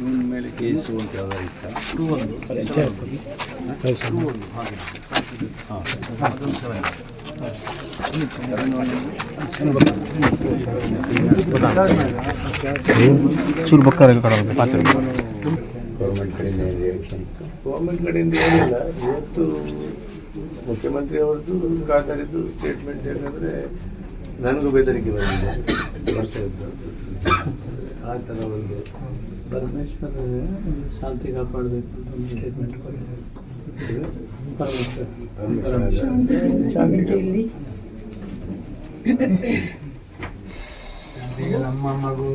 ಇವನ ಮೇಲೆ ಕೇಸು ಅಂತ ಯಾವ್ದಾರು ಇತ್ತ ಗೌರ್ಮೆಂಟ್ ಕಡೆಯಿಂದ ಏನ್ reaction ಇತ್ತು? ಗೌರ್ಮೆಂಟ್ ಕಡೆಯಿಂದ ಏನಿಲ್ಲ ಇವತ್ತು ಮುಖ್ಯಮಂತ್ರಿ ಅವರದ್ದು ಖಾತರಿದ್ದು ಸ್ಟೇಟ್ಮೆಂಟ್ ಏನಂದರೆ ನನಗೂ ಬೆದರಿಕೆ ಬಂದಿದೆ. ಬರ್ತಾ ಇದ್ದು ಆ ಥರ ಒಂದು ಪರಮೇಶ್ವರ ಶಾಂತಿ ಕಾಪಾಡಬೇಕು ಅಂತ ಒಂದು ಸ್ಟೇಟ್ಮೆಂಟ್ ಕೊಟ್ಟಿದ್ದಾರೆ. ಈಗ ನಮ್ಮ ಮಗು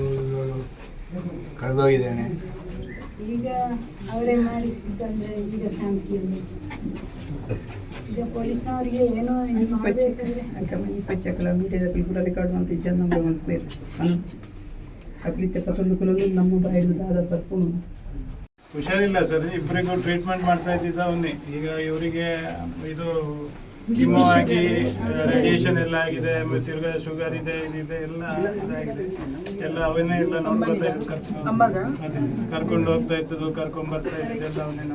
ಕಳೆದೋಗಿದ್ದೇನೆ. ಈಗ ಅವರೇ ಮಾಡಿಸಿದ್ದಂದ್ರೆ ಈಗ ಶಾಂತಿಯಲ್ಲಿ. ಈಗ ಪೊಲೀಸ್ನವರಿಗೆ ಏನೋ ಕಮ್ಮಿ mite da kultura record ಅಂತ ಜನ ನಮ್ಮ ಒಂದು ಅಗ್ಲಿತ್ತೆ ಪತ್ತೊಂದು ಕುಲಲು ನಮ್ಮ ಬಾಯಿಡು ದಾದ ಬರ್ಕೊಂಡು ಹುಷಾರಿಲ್ಲ ಸರ್ ಇಬ್ಬರಿಗೂ ಟ್ರೀಟ್ಮೆಂಟ್ ಮಾಡ್ತಾ ಇದ್ದಿದ್ದ ಅವನ್ನೇ ಈಗ ಇವರಿಗೆ ಇದು ಕಿಮೋ ಆಗಿ ರೇಡಿಯೇಷನ್ ಎಲ್ಲ ಆಗಿದೆ ಮತ್ತು ತಿರ್ಗಾ ಶುಗರ್ ಇದೆ ಇದಿದೆ ಎಲ್ಲ ಇದಾಗಿದೆ. ಎಲ್ಲ ಅವನ್ನೇ ಎಲ್ಲ ನೋಡ್ಕೊತಾ ಅದೇ ಕರ್ಕೊಂಡು ಹೋಗ್ತಾ ಇದ್ದು ಕರ್ಕೊಂಡ್ ಬರ್ತಾ ಇದ್ದು ಎಲ್ಲ ಅವನ್ನೇ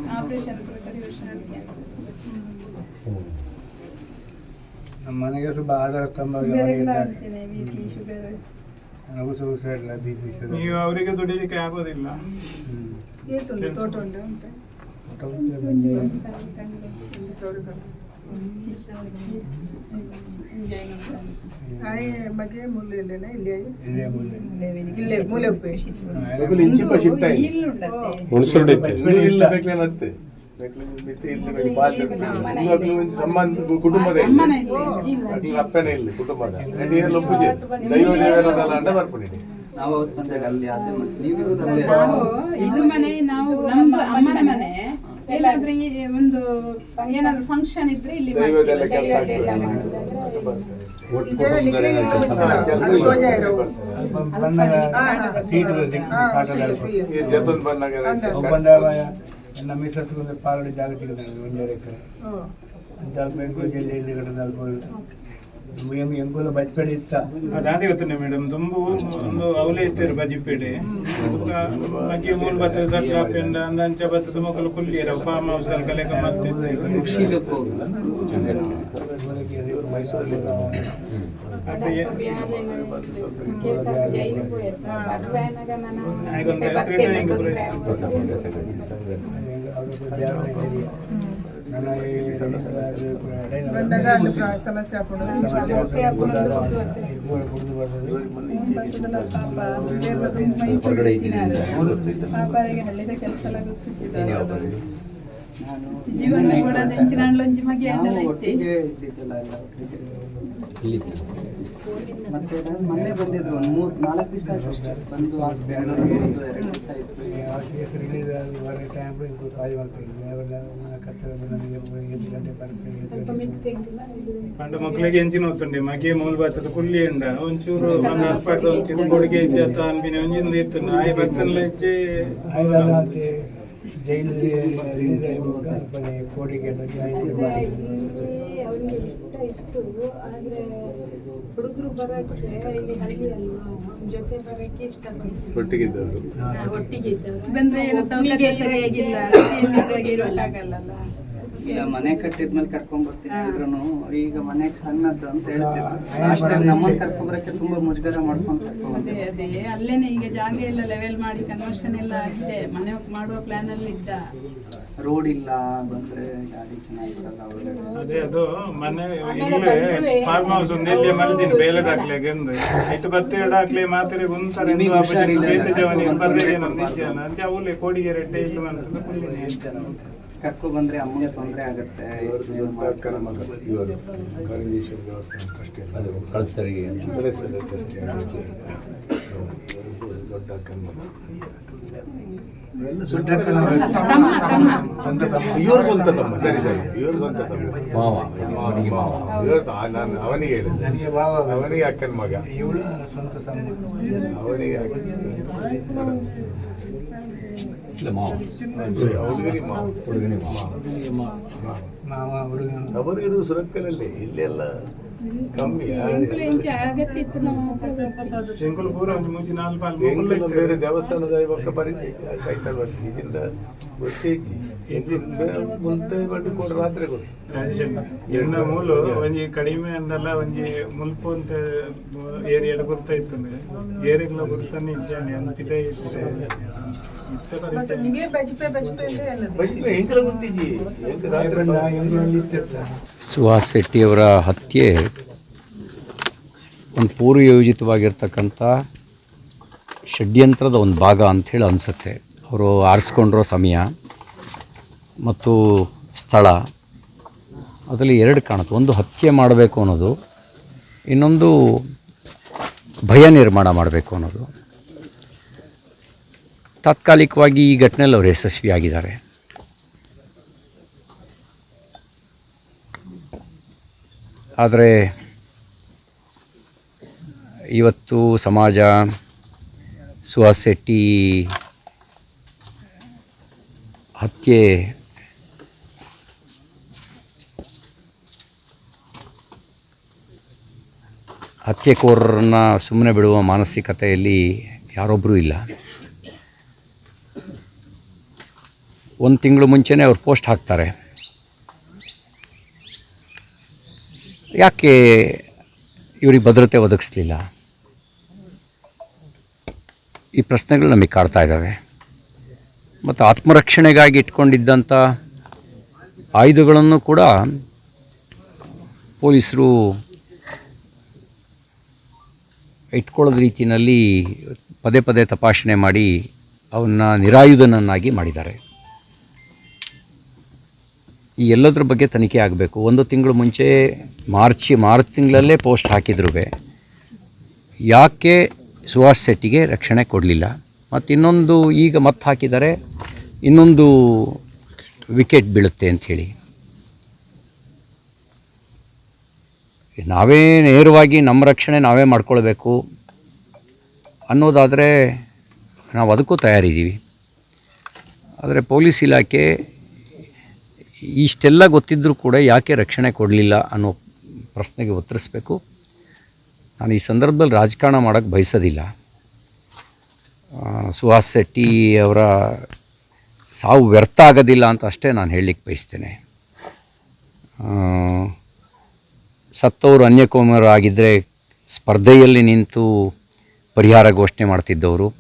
ನಮ್ಮ ಮನೆಗೆ ಸ್ವಲ್ಪ ಆಧಾರ ಸ್ತಂಭ ನನಗೂ ಇಲ್ಲ ಬಿ ಪಿ ಶುಗರ್ ನೀವು ಅವರಿಗೆ ದುಡಿಲಿಕ್ಕೆ ಆಗೋದಿಲ್ಲ. ತೋಟ ಬಗ್ಗೆ ಮೂಲೆ ಇಲ್ಲೇನೆ ಇಲ್ಲಿ ಇಲ್ಲೇ ಮೂಲೆ ಇಲ್ಲೇ ಮೂಲೆ ಶಿಫ್ಟ್ ಆಗಿದೆ ಇಲ್ಲುಂಡತ್ತೆ ಇಲ್ಲ. ಬೇಕಲೇನ ಅತ್ತೆ ಸಂಬಂಧ ಕುಟುಂಬದ ಅಪ್ಪನೇ ಇಲ್ಲಿ ಕುಟುಂಬದ. ಪೂಜೆ ದೈವ ದೇವರದಲ್ಲ ಅಂಡ ಬರ್ಪುಡಿ ನಾವು ಅದೇ ಅಲ್ಲೇ ನಾವು ಇದು ಮನೆ ನಾವು ನಮ್ದು ಅಮ್ಮನ ಮನೆ. ಎಲ್ಲಾದ್ರೂ ಈ ಒಂದು ಏನಾದ್ರು ಫಂಕ್ಷನ್ ಇದ್ರೆ ಇಲ್ಲಿ ದೈವದೆಲ್ಲ. ಕೆಲಸ ನನ್ನ ಪಾಲಡಿ ಜಾಗ ತೆಗೆದಾರೆ ಒಂದೆರಡು ಎಕರೆ. ಬೆಂಗಳೂರು ಜಿಲ್ಲೆ ಇಲ್ಲಿ ಕಡೆ ಎಂಗು ಎಂಗುಲ ಬಜ್ಪೇಡಿ ಇತ್ತ ಅದಾದ ಗೊತ್ತುಂಟು ಮೇಡಮ್ ತುಂಬು ಒಂದು ಅವಲೇ ಇರ್ತಾರೆ ಬಜಿಪೇಟೆ ಬಗ್ಗೆ ಮೂಲ ಬತ್ತ ಸರ್ಕಾರದಿಂದ ಅಂದಂಚ ಬತ್ತ ಸುಮಕಲು ಕುಲ್ಲಿಯರ ಫಾರ್ಮ್ ಹೌಸ್ ಅಲ್ಲಿ ಕಲೆಕ ಮಾಡ್ತಿದ್ರು ಖುಷಿದಕ್ಕೂ ಮೈಸೂರಲ್ಲಿ ಅದೇ ಸಮಸ್ಯೆ ಸಮಸ್ಯೆ ಪಾಪ ನಾನು. ಹಳ್ಳಿದ ಕೆಲಸ ಎಲ್ಲ ಗೊತ್ತಿದ್ದ ಜೀವನ ಕೂಡ ಮಗೆ ಮತ್ತೆ ನಾನು ಮೊನ್ನೆ ಬಂದಿದ್ರು ಒಂದು ಮೂರು ನಾಲ್ಕು ದಿವಸ ಅಷ್ಟೇ. ಬಂದು ಒಂದು ಎರಡು ದಿವಸ ಆಯ್ತು. ಕೇಸ್ ರಿಲೀಸ್ ಆಗಿ ಟೈಮ್ ಎಂಟು ಗಂಟೆ ಪಂಡ ಮಕ್ಕಳಿಗೆ ಎಂಚಿನ ಹೋಗ್ತುಂಡೆ ಮಗೆ ಮೂಲ ಬತ್ತದ ಕುಲ್ಲಿ ಉಂಡ ಒಂಚೂರು ಒಂದು ಅರ್ಪಾಡ್ದ ಒಂಚೂರು ಕೊಡುಗೆ ಇಜ್ಜತ್ತ ಅನ್ಬಿನ ಒಂಜಿಂದ ಇತ್ತು. ನಾಯಿ ಭಕ್ತನ್ಲ ಹೆಚ್ಚೆ ಐದಲ್ಲಂತೆ ಜೈಲು ರಿಲೀಸ್ ಆಗಿ ಕೋಟಿಗೆ ಅಂದ್ರೆ ಇಲ್ಲಿ ಅವನಿಗೆ ಇಷ್ಟ ಇತ್ತು ಆದರೆ ಹುಡುಗರು ಬರಕ್ಕೆ ಇಲ್ಲಿ ಹಳ್ಳಿ ಅಲ್ವಾ? ಅವ್ನ್ ಜೊತೆ ಬರಕ್ಕೆ ಒಟ್ಟಿಗಿದ್ದವರು. ಒಟ್ಟಿಗೆ ಇದ್ದವರು ಬಂದ್ರೆ ಏನೋ ಸೌಲಭ್ಯ ಸರಿಯಾಗಿಲ್ಲ ಸರಿಯಾಗಿ ಈಗ ಮನೆ ಕಟ್ಟಿದ್ಮೇಲೆ ಕರ್ಕೊಂಡ್ ಬರ್ತೀನಿ. ಅಂದ್ರೂ ಈಗ ಮನೆಗೆ ಸಣ್ಣದ್ದು ಅಂತ ಹೇಳ್ತಿದ್ರು ಲಾಸ್ಟ್ ಟೈಮ್ ನಮ್ಮನ್ನ ಕರ್ಕೊಂಡ್ ಬರಕ್ಕೆ ತುಂಬಾ ಮುಜುಗರ ಮಾಡ್ಕೊಂಡು ಅದೇ ಅದೇ. ಅಲ್ಲೇನೆ ಈಗ ಜಾಗ ಎಲ್ಲ ಲೆವೆಲ್ ಮಾಡಿ ಕನ್ವರ್ಷನ್ ಎಲ್ಲ ಆಗಿದೆ. ಮನೆ ಮಾಡುವ ಪ್ಲಾನ್ ಅಲ್ಲಿ ಇದ್ದ ರೋಡ್ ಇಲ್ಲ ಬಂದ್ರೆ ಗಾಡಿ ಚೆನ್ನಾಗಿರಲ್ಲ ಅದೇ ಅದು ಮನೆ ಇಲ್ಲೇ ಫಾರ್ಮ್ ಹೌಸ್ ಒಂದು ಎಲ್ಲಿ ಮಲ್ದಿನ ಬೇಲೆ ದಾಖಲೆಗೆ ಒಂದು ಇಟ್ಟು ಬತ್ತಿ ಹಾಕ್ಲೆ ಮಾತಿರಿ ಒಂದ್ಸರಿ ಹುಷಾರಿಲ್ಲ. ಜವನಿ ಬರ್ರಿಗೆ ನಮ್ಮ ನಿಜ ಅಂತ ಅವಲೇ ಕೋಡಿಗೆ ರೆಡ್ಡೆ ಇಲ್ಲ ಅಂತ ಕುಲ್ಲಿನೇ ಕರ್ಕೊಂಡ್ ಬಂದ್ರೆ ಅಮ್ಮಗೆ ತೊಂದರೆ ಆಗುತ್ತೆ ಇವರು ಕಾರಂಜೇಶ್ವರ ದೇವಸ್ಥಾನ ಟ್ರಸ್ಟಿ ಕಳ್ಸರಿಗೆ ಕಳಿಸಲ್ಲ ಟ್ರಸ್ಟಿ ದೊಡ್ಡ ಎಲ್ಲ ದೊಡ್ಡ ಸ್ವಂತ ತಮ್ಮ ಇವರು ತಮ್ಮ ಸರಿ ಸರಿ ಇವರು ಸ್ವಂತ ತಮ್ಮ ಮಾವ ಅವನಿಗೆ ಮಾವ ನಾನು ಅವನಿಗೆ ಹೇಳಿದೆ ನನಗೆ ಭಾವ ಅವನಿಗೆ ಅಕ್ಕನ ಮಗ ಇವಳು ಸ್ವಂತ ತಮ್ಮ ಅವನಿಗೆ ಇಲ್ಲ ಮಾವ. ಹುಡುಗರಿ ಮಾವ. ಹುಡುಗನೇ ಮಾವ. ಮಾವ. ಹುಡುಗನ ಅವರು ಇರುವುದು ಸುರಕ್ಕಲಲ್ಲಿ ಇಲ್ಲೆಲ್ಲ ಕಮ್ಮಿ. ಬೇರೆ ದೇವಸ್ಥಾನದ ಬರೀತಿ ಕೈತಲ್ ಬರ್ತೀನಿ ಇದರಿಂದ ಗೊತ್ತೈತಿ ಮುಂತೆ ಬಂದು ಕೂಡ ರಾತ್ರಿ ಗೊತ್ತು ಎನ್ನ ಮೂಲು ಒಂಜಿ ಕಡಿಮೆ ಅಂದಲ್ಲ ಒಂಜಿ ಮುಲ್ಪು ಅಂತ ಏರಿಯಾಡ ಗುರ್ತ ಇತ್ತು ಏರಿಯಾಗ್ಲ ಗುರ್ತನೆ ಇದ್ದಾನೆ ಅಂತಿದೆ ಇತ್ತೆ ಮತ್ತೆ ನಿಮಗೆ ಬಜ್ಪೆ ಬಜ್ಪೆ ಅಂತ ಸುಹಾಸ್ ಶೆಟ್ಟಿಯವರ ಹತ್ಯೆ ಒಂದು ಪೂರ್ವಯೋಜಿತವಾಗಿರ್ತಕ್ಕಂಥ ಷಡ್ಯಂತ್ರದ ಒಂದು ಭಾಗ ಅಂಥೇಳಿ ಅನಿಸುತ್ತೆ. ಅವರು ಆರಿಸ್ಕೊಂಡಿರೋ ಸಮಯ ಮತ್ತು ಸ್ಥಳ ಅದರಲ್ಲಿ ಎರಡು ಕಾಣುತ್ತೆ. ಒಂದು ಹತ್ಯೆ ಮಾಡಬೇಕು ಅನ್ನೋದು ಇನ್ನೊಂದು ಭಯ ನಿರ್ಮಾಣ ಮಾಡಬೇಕು ಅನ್ನೋದು. ತಾತ್ಕಾಲಿಕವಾಗಿ ಈ ಘಟನೆಯಲ್ಲಿ ಅವರು ಯಶಸ್ವಿಯಾಗಿದ್ದಾರೆ ಆದರೆ ಇವತ್ತು ಸಮಾಜ, ಸುಹಾಸ್ ಶೆಟ್ಟಿ ಹತ್ಯೆ ಹತ್ಯೆಕೋರರನ್ನ ಸುಮ್ಮನೆ ಬಿಡುವ ಮಾನಸಿಕತೆಯಲ್ಲಿ ಯಾರೊಬ್ಬರೂ ಇಲ್ಲ. ಒಂದು ತಿಂಗಳು ಮುಂಚೆನೇ ಅವ್ರು ಪೋಸ್ಟ್ ಹಾಕ್ತಾರೆ. ಯಾಕೆ ಇವ್ರಿಗೆ ಭದ್ರತೆ ಒದಗಿಸ್ಲಿಲ್ಲ? ಈ ಪ್ರಶ್ನೆಗಳು ನಮಗೆ ಕಾಡ್ತಾ ಇದ್ದಾವೆ. ಮತ್ತು ಆತ್ಮರಕ್ಷಣೆಗಾಗಿ ಇಟ್ಕೊಂಡಿದ್ದಂಥ ಆಯುಧಗಳನ್ನು ಕೂಡ ಪೊಲೀಸರು ಇಟ್ಕೊಳ್ಳೋದ ರೀತಿಯಲ್ಲಿ ಪದೇ ಪದೇ ತಪಾಸಣೆ ಮಾಡಿ ಅವನ್ನ ನಿರಾಯುಧನನ್ನಾಗಿ ಮಾಡಿದ್ದಾರೆ. ಈ ಎಲ್ಲದ್ರ ಬಗ್ಗೆ ತನಿಖೆ ಆಗಬೇಕು. ಒಂದು ತಿಂಗಳು ಮುಂಚೆ ಮಾರ್ಚ್ ಮಾರ್ಚ್ ತಿಂಗಳಲ್ಲೇ ಪೋಸ್ಟ್ ಹಾಕಿದ್ರು ಯಾಕೆ ಸುಹಾಸ್ ಶೆಟ್ಟಿಗೆ ರಕ್ಷಣೆ ಕೊಡಲಿಲ್ಲ? ಮತ್ತು ಇನ್ನೊಂದು ಈಗ ಮತ್ತೆ ಹಾಕಿದರೆ ಇನ್ನೊಂದು ವಿಕೆಟ್ ಬೀಳುತ್ತೆ ಅಂಥೇಳಿ ನಾವೇ ನೇರವಾಗಿ ನಮ್ಮ ರಕ್ಷಣೆ ನಾವೇ ಮಾಡ್ಕೊಳ್ಬೇಕು ಅನ್ನೋದಾದರೆ ನಾವು ಅದಕ್ಕೂ ತಯಾರಿದ್ದೀವಿ. ಆದರೆ ಪೊಲೀಸ್ ಇಲಾಖೆ ಇಷ್ಟೆಲ್ಲ ಗೊತ್ತಿದ್ದರೂ ಕೂಡ ಯಾಕೆ ರಕ್ಷಣೆ ಕೊಡಲಿಲ್ಲ ಅನ್ನೋ ಪ್ರಶ್ನೆಗೆ ಉತ್ತರಿಸಬೇಕು. ನಾನು ಈ ಸಂದರ್ಭದಲ್ಲಿ ರಾಜಕಾರಣ ಮಾಡೋಕ್ಕೆ ಬಯಸೋದಿಲ್ಲ. ಸುಹಾಸ್ ಶೆಟ್ಟಿ ಅವರ ಸಾವು ವ್ಯರ್ಥ ಆಗೋದಿಲ್ಲ ಅಂತ ಅಷ್ಟೇ ನಾನು ಹೇಳಲಿಕ್ಕೆ ಬಯಸ್ತೇನೆ. ಸತ್ತವರು ಸತ್ತವರು ಅನ್ಯಕೋಮರಾಗಿದ್ದರೆ ಸ್ಪರ್ಧೆಯಲ್ಲಿ ನಿಂತು ಪರಿಹಾರ ಘೋಷಣೆ ಮಾಡ್ತಿದ್ದವರು.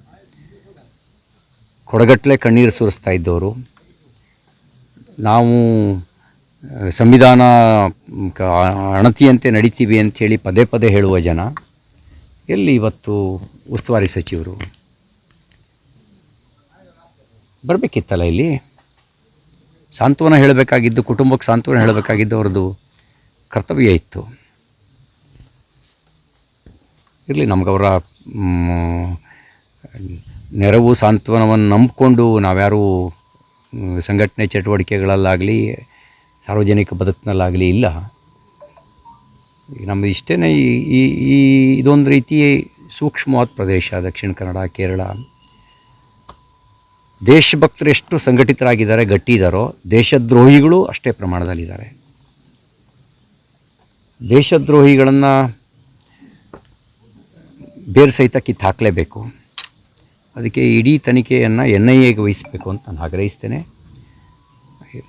ಕೊಡಗಟ್ಟಲೆ ಕಣ್ಣೀರು ಸುರಿಸ್ತಾ ಇದ್ದವರು. ನಾವು ಸಂವಿಧಾನ ಅಣತಿಯಂತೆ ನಡೀತೀವಿ ಅಂಥೇಳಿ ಪದೇ ಪದೇ ಹೇಳುವ ಜನ. ಎಲ್ಲಿ ಇವತ್ತು ಉಸ್ತುವಾರಿ ಸಚಿವರು? ಬರಬೇಕಿತ್ತಲ್ಲ ಇಲ್ಲಿ? ಸಾಂತ್ವನ ಹೇಳಬೇಕಾಗಿದ್ದು, ಕುಟುಂಬಕ್ಕೆ ಸಾಂತ್ವನ ಹೇಳಬೇಕಾಗಿದ್ದು ಅವ್ರದ್ದು ಕರ್ತವ್ಯ ಇತ್ತು. ಇರಲಿ, ನಮಗವರ ನೆರವು, ಸಾಂತ್ವನವನ್ನು ನಂಬಿಕೊಂಡು ನಾವ್ಯಾರೂ ಸಂಘಟನೆ ಚಟುವಟಿಕೆಗಳಲ್ಲಾಗಲಿ, ಸಾರ್ವಜನಿಕ ಬದುಕಿನಲ್ಲಾಗಲಿ ಇಲ್ಲ. ಈಗ ನಮ್ಮದು ಇಷ್ಟೇ ಈ ಈ ಈ ಇದೊಂದು ರೀತಿ ಸೂಕ್ಷ್ಮವಾದ ಪ್ರದೇಶ, ದಕ್ಷಿಣ ಕನ್ನಡ, ಕೇರಳ. ದೇಶಭಕ್ತರು ಎಷ್ಟು ಸಂಘಟಿತರಾಗಿದ್ದಾರೆ ಗಟ್ಟಿ ಇದ್ದಾರೋ ದೇಶದ್ರೋಹಿಗಳು ಅಷ್ಟೇ ಪ್ರಮಾಣದಲ್ಲಿದ್ದಾರೆ. ದೇಶದ್ರೋಹಿಗಳನ್ನು ಬೇರೆ ಸಹಿತ ಕಿತ್ತು ಹಾಕಲೇಬೇಕು ಅದಕ್ಕೆ ಇಡೀ ತನಿಖೆಯನ್ನು ಎನ್ ಐ ಎಗೆ ವಹಿಸಬೇಕು ಅಂತ ನಾನು ಆಗ್ರಹಿಸ್ತೇನೆ.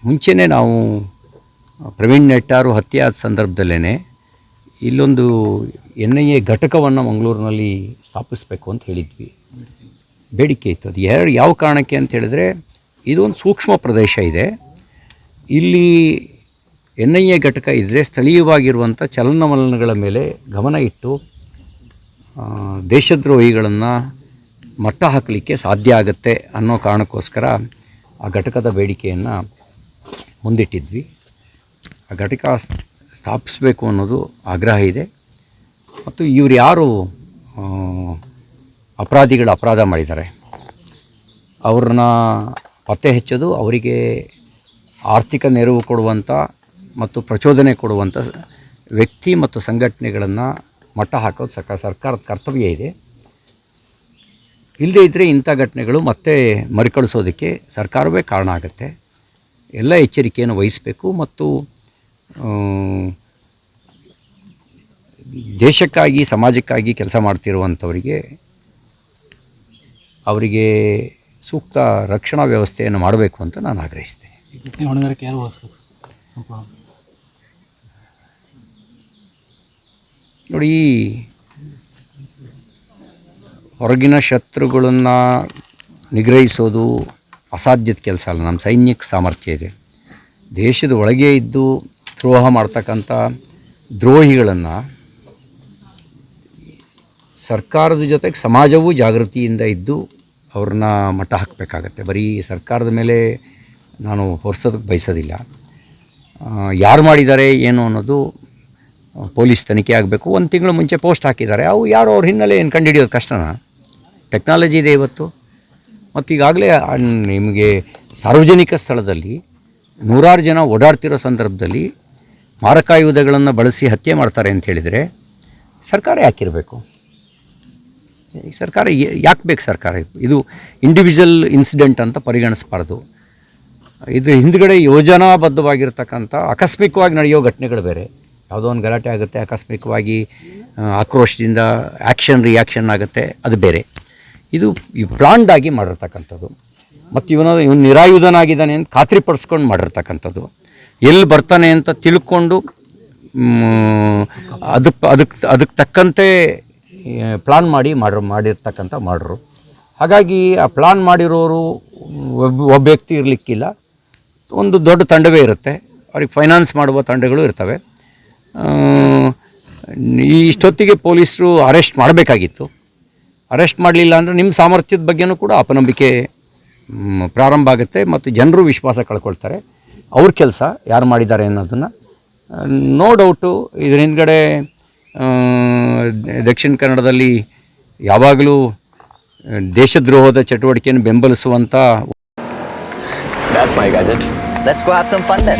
ಮುಂಚೆನೇ ನಾವು ಪ್ರವೀಣ್ ನೆಟ್ಟಾರು ಹತ್ಯೆ ಆದ ಸಂದರ್ಭದಲ್ಲೇ ಇಲ್ಲೊಂದು ಎನ್ ಐ ಎ ಘಟಕವನ್ನು ಮಂಗಳೂರಿನಲ್ಲಿ ಸ್ಥಾಪಿಸಬೇಕು ಅಂತ ಹೇಳಿದ್ವಿ. ಬೇಡಿಕೆ ಇತ್ತು. ಅದು ಎರಡು ಯಾವ ಕಾರಣಕ್ಕೆ ಅಂತ ಹೇಳಿದ್ರೆ ಇದೊಂದು ಸೂಕ್ಷ್ಮ ಪ್ರದೇಶ ಇದೆ. ಇಲ್ಲಿ ಎನ್ ಐ ಎ ಘಟಕ ಇದ್ದರೆ ಸ್ಥಳೀಯವಾಗಿರುವಂಥ ಚಲನವಲನಗಳ ಮೇಲೆ ಗಮನ ಇಟ್ಟು ದೇಶದ್ರೋಹಿಗಳನ್ನು ಮಟ್ಟ ಹಾಕಲಿಕ್ಕೆ ಸಾಧ್ಯ ಆಗುತ್ತೆ ಅನ್ನೋ ಕಾರಣಕ್ಕೋಸ್ಕರ ಆ ಘಟಕದ ಬೇಡಿಕೆಯನ್ನು ಮುಂದಿಟ್ಟಿದ್ವಿ. ಆ ಘಟಕ ಸ್ಥಾಪಿಸಬೇಕು ಅನ್ನೋದು ಆಗ್ರಹ ಇದೆ. ಮತ್ತು ಇವರು ಯಾರು ಅಪರಾಧಿಗಳ ಅಪರಾಧ ಮಾಡಿದ್ದಾರೆ, ಅವ್ರನ್ನ ಪತ್ತೆ ಹಚ್ಚೋದು ಅವರಿಗೆ ಆರ್ಥಿಕ ನೆರವು ಕೊಡುವಂಥ ಮತ್ತು ಪ್ರಚೋದನೆ ಕೊಡುವಂಥ ವ್ಯಕ್ತಿ ಮತ್ತು ಸಂಘಟನೆಗಳನ್ನು ಮಟ್ಟ ಹಾಕೋದು ಸರ್ಕಾರ ಸರ್ಕಾರದ ಕರ್ತವ್ಯ ಇದೆ. ಇಲ್ಲದೇ ಇದ್ದರೆ ಇಂಥ ಘಟನೆಗಳು ಮತ್ತೆ ಮರುಕಳಿಸೋದಕ್ಕೆ ಸರ್ಕಾರವೇ ಕಾರಣ ಆಗುತ್ತೆ. ಎಲ್ಲ ಎಚ್ಚರಿಕೆಯನ್ನು ವಹಿಸಬೇಕು ಮತ್ತು ದೇಶಕ್ಕಾಗಿ ಸಮಾಜಕ್ಕಾಗಿ ಕೆಲಸ ಮಾಡ್ತಿರುವಂಥವರಿಗೆ ಅವರಿಗೆ ಸೂಕ್ತ ರಕ್ಷಣಾ ವ್ಯವಸ್ಥೆಯನ್ನು ಮಾಡಬೇಕು ಅಂತ ನಾನು ಆಗ್ರಹಿಸ್ತೇನೆ. ನೋಡಿ ಹೊರಗಿನ ಶತ್ರುಗಳನ್ನು ನಿಗ್ರಹಿಸೋದು ಅಸಾಧ್ಯದ ಕೆಲಸ ಅಲ್ಲ. ನಮ್ಮ ಸೈನ್ಯಕ್ಕೆ ಸಾಮರ್ಥ್ಯ ಇದೆ. ದೇಶದ ಒಳಗೆ ಇದ್ದು ದ್ರೋಹ ಮಾಡ್ತಕ್ಕಂಥ ದ್ರೋಹಿಗಳನ್ನು ಸರ್ಕಾರದ ಜೊತೆಗೆ ಸಮಾಜವೂ ಜಾಗೃತಿಯಿಂದ ಇದ್ದು ಅವ್ರನ್ನ ಮಟ್ಟ ಹಾಕಬೇಕಾಗತ್ತೆ. ಬರೀ ಸರ್ಕಾರದ ಮೇಲೆ ನಾನು ಹೊರಿಸೋದಕ್ಕೆ ಬಯಸೋದಿಲ್ಲ. ಯಾರು ಮಾಡಿದ್ದಾರೆ, ಏನು ಅನ್ನೋದು ಪೊಲೀಸ್ ತನಿಖೆ ಆಗಬೇಕು. ಒಂದು ತಿಂಗಳು ಮುಂಚೆ ಪೋಸ್ಟ್ ಹಾಕಿದ್ದಾರೆ. ಅವು ಯಾರು ಅವ್ರ ಹಿನ್ನೆಲೆ ಏನು ಕಂಡುಹಿಡಿಯೋದು ಕಷ್ಟನಾ? ಟೆಕ್ನಾಲಜಿ ಇದೆ ಇವತ್ತು. ಮತ್ತು ಈಗಾಗಲೇ ನಿಮಗೆ ಸಾರ್ವಜನಿಕ ಸ್ಥಳದಲ್ಲಿ ನೂರಾರು ಜನ ಓಡಾಡ್ತಿರೋ ಸಂದರ್ಭದಲ್ಲಿ ಮಾರಕಾಯುಧಗಳನ್ನು ಬಳಸಿ ಹತ್ಯೆ ಮಾಡ್ತಾರೆ ಅಂತ ಹೇಳಿದರೆ ಸರ್ಕಾರ ಯಾಕಿರಬೇಕು? ಸರ್ಕಾರ ಯಾಕೆ ಬೇಕು ಸರ್ಕಾರ? ಇದು ಇಂಡಿವಿಜುವಲ್ ಇನ್ಸಿಡೆಂಟ್ ಅಂತ ಪರಿಗಣಿಸಬಾರ್ದು. ಇದು ಹಿಂದ್ಗಡೆ ಯೋಜನಾಬದ್ಧವಾಗಿರ್ತಕ್ಕಂಥ ಆಕಸ್ಮಿಕವಾಗಿ ನಡೆಯೋ ಘಟನೆಗಳು ಬೇರೆ. ಯಾವುದೋ ಒಂದು ಗಲಾಟೆ ಆಗುತ್ತೆ, ಆಕಸ್ಮಿಕವಾಗಿ ಆಕ್ರೋಶದಿಂದ ಆ್ಯಕ್ಷನ್ ರಿಯಾಕ್ಷನ್ ಆಗುತ್ತೆ, ಅದು ಬೇರೆ. ಇದು ಬ್ರಾಂಡ್ ಆಗಿ ಮಾಡಿರ್ತಕ್ಕಂಥದ್ದು. ಮತ್ತು ಇವನ ಇವನು ನಿರಾಯುಧನಾಗಿದ್ದಾನೆ ಅಂತ ಖಾತ್ರಿಪಡಿಸ್ಕೊಂಡು ಮಾಡಿರ್ತಕ್ಕಂಥದ್ದು. ಎಲ್ಲಿ ಬರ್ತಾನೆ ಅಂತ ತಿಳ್ಕೊಂಡು ಅದಕ್ಕೆ ಅದಕ್ಕೆ ಅದಕ್ಕೆ ತಕ್ಕಂತೆ ಪ್ಲಾನ್ ಮಾಡಿ ಮಾಡಿರೋ ಮಾಡಿರ್ತಕ್ಕಂಥ ಮಾಡ್ರು. ಹಾಗಾಗಿ ಆ ಪ್ಲಾನ್ ಮಾಡಿರೋರು ಒಬ್ಬ ಒಬ್ಬ ವ್ಯಕ್ತಿ ಇರಲಿಕ್ಕಿಲ್ಲ. ಒಂದು ದೊಡ್ಡ ತಂಡವೇ ಇರುತ್ತೆ. ಅವ್ರಿಗೆ ಫೈನಾನ್ಸ್ ಮಾಡುವ ತಂಡಗಳು ಇರ್ತವೆ. ಈ ಇಷ್ಟೊತ್ತಿಗೆ ಪೊಲೀಸರು ಅರೆಸ್ಟ್ ಮಾಡಬೇಕಾಗಿತ್ತು. ಅರೆಸ್ಟ್ ಮಾಡಲಿಲ್ಲ ಅಂದರೆ ನಿಮ್ಮ ಸಾಮರ್ಥ್ಯದ ಬಗ್ಗೆನೂ ಕೂಡ ಅಪನಂಬಿಕೆ ಪ್ರಾರಂಭ ಆಗುತ್ತೆ ಮತ್ತು ಜನರು ವಿಶ್ವಾಸ ಕಳ್ಕೊಳ್ತಾರೆ ಅವ್ರ ಕೆಲಸ ಯಾರು ಮಾಡಿದ್ದಾರೆ ಅನ್ನೋದನ್ನು ನೋ ಡೌಟು ಇದರ ಹಿಂದ್ಗಡೆ ದಕ್ಷಿಣ ಕನ್ನಡದಲ್ಲಿ ಯಾವಾಗಲೂ ದೇಶದ್ರೋಹದ ಚಟುವಟಿಕೆಯನ್ನು ಬೆಂಬಲಿಸುವಂಥ. Let's go have some fun then.